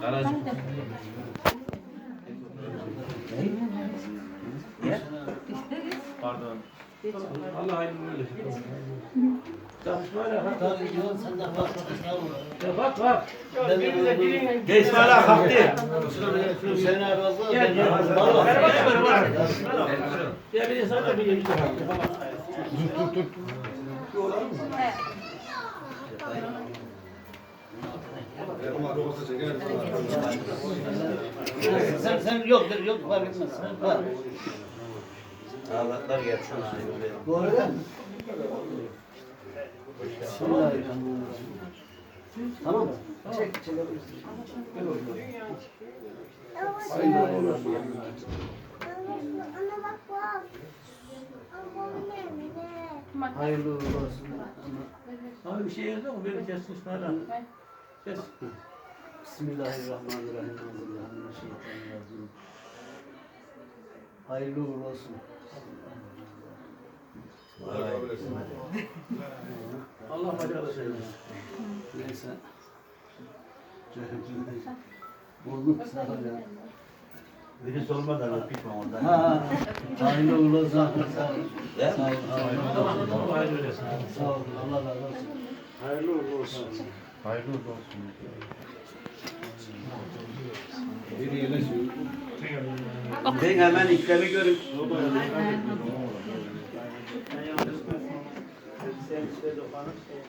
Garajı. Pardon. Allah hayırlı öyle. Bak bak. İsmail'a kalktı. Sen arasında Gel, gel. Ya bir de sana bir yeri Sen sen yok yok fark etmez. Var. Ağlatlar gelsin. Bu arada Bismillahirrahmanirrahim. Tamam mı? Çek, çekebilirsin. Gel oğlum. Ana bak bak. Allah'ım ne? Hayırlı olsun. Abi bir şey yazıyor mu? Beni kessin İsmail'a. Kes. Bismillahirrahmanirrahim. Euzubillahimineşşeytanirracim. Hayırlı uğurlu olsun. Allah bacalı şeyler. Neyse. Bulduk sağ ol ya. Biri sormadan öpüşmem ondan. Ha, hayırlı uğurlu olsun. Sağ ol. Sağ ol. Tamam, tamam, hayırlı öyleyse. Sağ ol. Allah razı olsun. Hayırlı uğurlu olsun. Hayırlı olsun. Ben hemen işlemi görün.